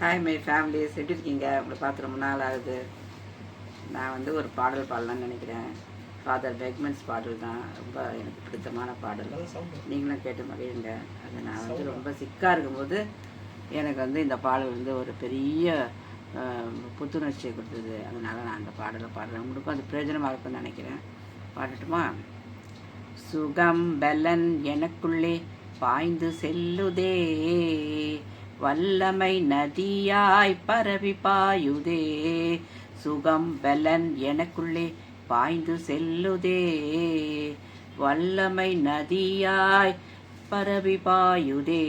Hi my families எப்படி இருக்கீங்க? உங்களை பார்த்து ரொம்ப நாள் ஆகுது. நான் வந்து ஒரு பாடல் பாடலாம்னு நினைக்கிறேன். ஃபாதர் பெக்மென்ஸ் பாடல் தான். ரொம்ப எனக்கு பிடித்தமான பாடல். நீங்களும் கேட்டு மகிழுங்க அது நான் வந்து ரொம்ப சிக்காக இருக்கும்போது எனக்கு வந்து இந்த பாடல் வந்து ஒரு பெரிய புத்துணர்ச்சியை கொடுத்தது. அதனால் நான் அந்த பாடலை பாடுறேன். உங்களுக்கும் அது பிரயோஜனமாக இருக்கும்னு நினைக்கிறேன். பாடட்டுமா? சுகம் பலன் எனக்குள்ளே பாய்ந்து செல்லுதே. வல்லமை நதியாய் பரவி பாயுதே. சுகம் பலன் எனக்குள்ளே பாய்ந்து செல்லுதே. வல்லமை நதியாய் பரவி பாயுதே.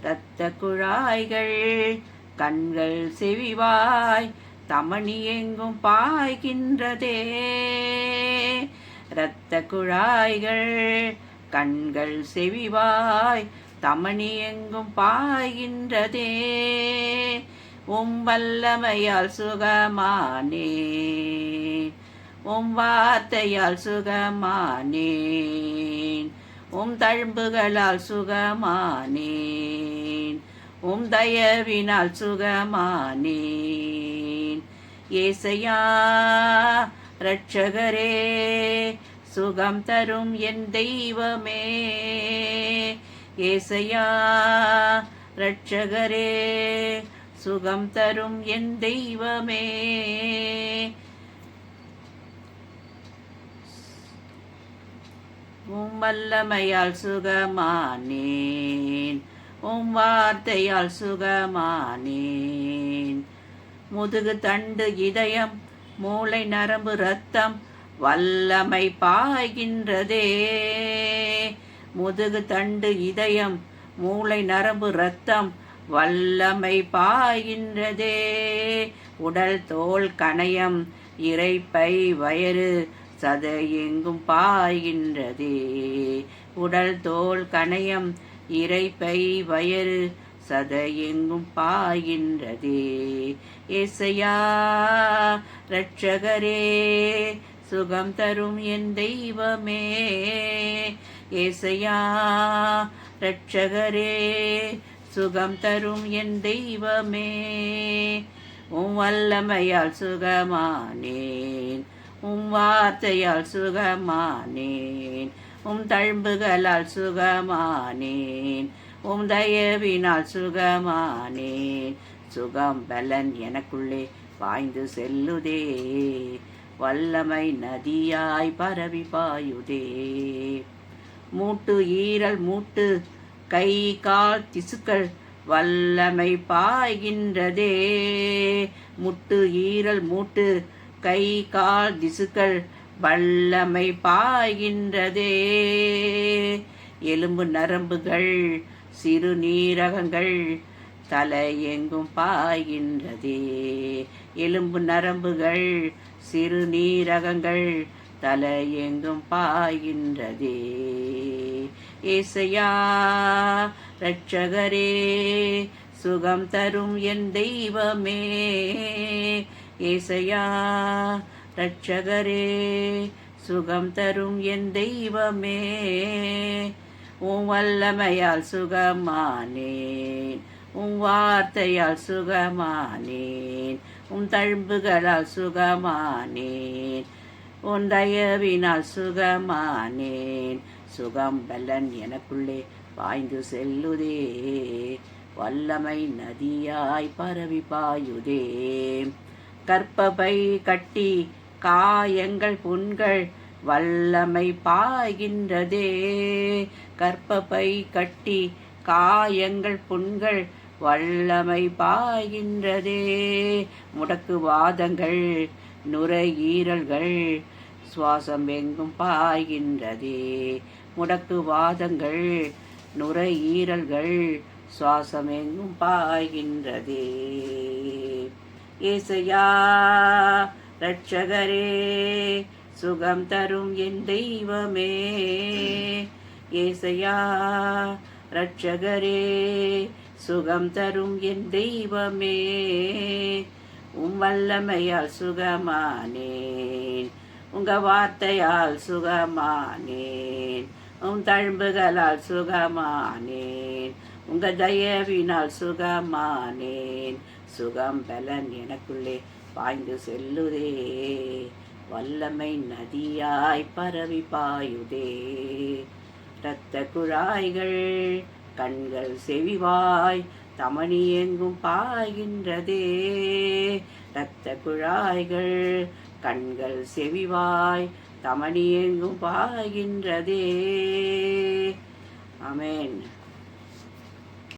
இரத்த குழாய்கள் கண்கள் செவிவாய் தமணி எங்கும் பாய்கின்றதே. இரத்த குழாய்கள் கண்கள் செவிவாய் தமணி எங்கும் பாய்கின்றதே. உம் வல்லமையால் சுகமானே. உம் வார்த்தையால் சுகமானேன் உம் தழும்புகளால் சுகமானேன் உம் தயவினால் சுகமானேன் ஏசையா ரட்சகரே சுகம் தரும் என் தெய்வமே. ஏசையா ரட்சகரே சுகம் தரும் என் தெய்வமே. உம் வல்லமையால் சுகமானேன். உம் வார்த்தையால் சுகமானேன். முதுகு தண்டு இதயம் மூளை நரம்பு ரத்தம் வல்லமை பாய்கின்றதே. முதுகு தண்டு இதயம் மூளை நரம்பு ரத்தம் வல்லமை பாய்கின்றதே. உடல் தோல் கணையம் இறைப்பை வயறு சதை எங்கும் பாய்கின்றதே. உடல் தோல் கணையம் இறைப்பை வயறு சதை எங்கும் பாய்கின்றதே. இசையா ரட்சகரே சுகம் தரும் என் தெய்வமே. ஏசையா ரட்சகரே சுகம் தரும் என் தெய்வமே. உம் வல்லமையால் சுகமானேன் உம் வார்த்தையால் சுகமானேன் உம் தழும்புகளால் சுகமானேன் உம் தயவினால் சுகமானேன். சுகம் பலன் எனக்குள்ளே பாய்ந்து செல்லுதே. வல்லமை நதியாய் பரவி பாயுதே. மூட்டு ஈரல் மூட்டு கை கால் திசுக்கள் வல்லமை பாய்கின்றதே. முட்டு ஈரல் மூட்டு கை கால் திசுக்கள் வல்லமை பாய்கின்றதே. எலும்பு நரம்புகள் சிறுநீரகங்கள் தலை எங்கும் பாய்கின்றதே. எலும்பு நரம்புகள் சிறுநீரகங்கள் தலையெங்கும் தலை பாய்கின்றதே. ஏசையா ரட்சகரே சுகம் தரும் என் தெய்வமே. ஏசையா ரட்சகரே சுகம் தரும் என் தெய்வமே. உன் வல்லமையால் சுகமானேன். உன் வார்த்தையால் சுகமானேன். உன் தழும்புகளால் சுகமானேன். உன் தயவினால் சுகமானேன். சுகம் பலன் எனக்குள்ளே பாய்ந்து செல்லுதே. வல்லமை நதியாய் பரவி பாயுதே. கற்பபை கட்டி காயங்கள் புண்கள் வல்லமை பாய்கின்றதே. கற்பப்பை கட்டி காயங்கள் புண்கள் வல்லமை பாய்கின்றதே. முடக்குவாதங்கள் நுரையீரல்கள் சுவாசம் எங்கும் பாய்கின்றதே முடக்கு வாதங்கள் நுரையீரல்கள் சுவாசம் எங்கும் பாய்கின்றதே ஏசையா ரட்சகரே சுகம் தரும் என் தெய்வமே. ஏசையா ரட்சகரே சுகம் தரும் என் தெய்வமே. உம் வல்லமையால் சுகமானேன். உங்க வார்த்தையால் சுகமானேன். உன் தழும்புகளால் சுகமானேன். உங்க தயவினால் சுகமானேன். சுகம் பலன் எனக்குள்ளே பாய்ந்து செல்லுதே. வல்லமை நதியாய் பரவி பாயுதே. இரத்த குழாய்கள் கண்கள் செவிவாய் தமணி எங்கும் பாய்கின்றதே. இரத்த குழாய்கள் கண்கள் செவிவாய் தமணி எங்கும் பாய்கின்றதே. ஆமென்.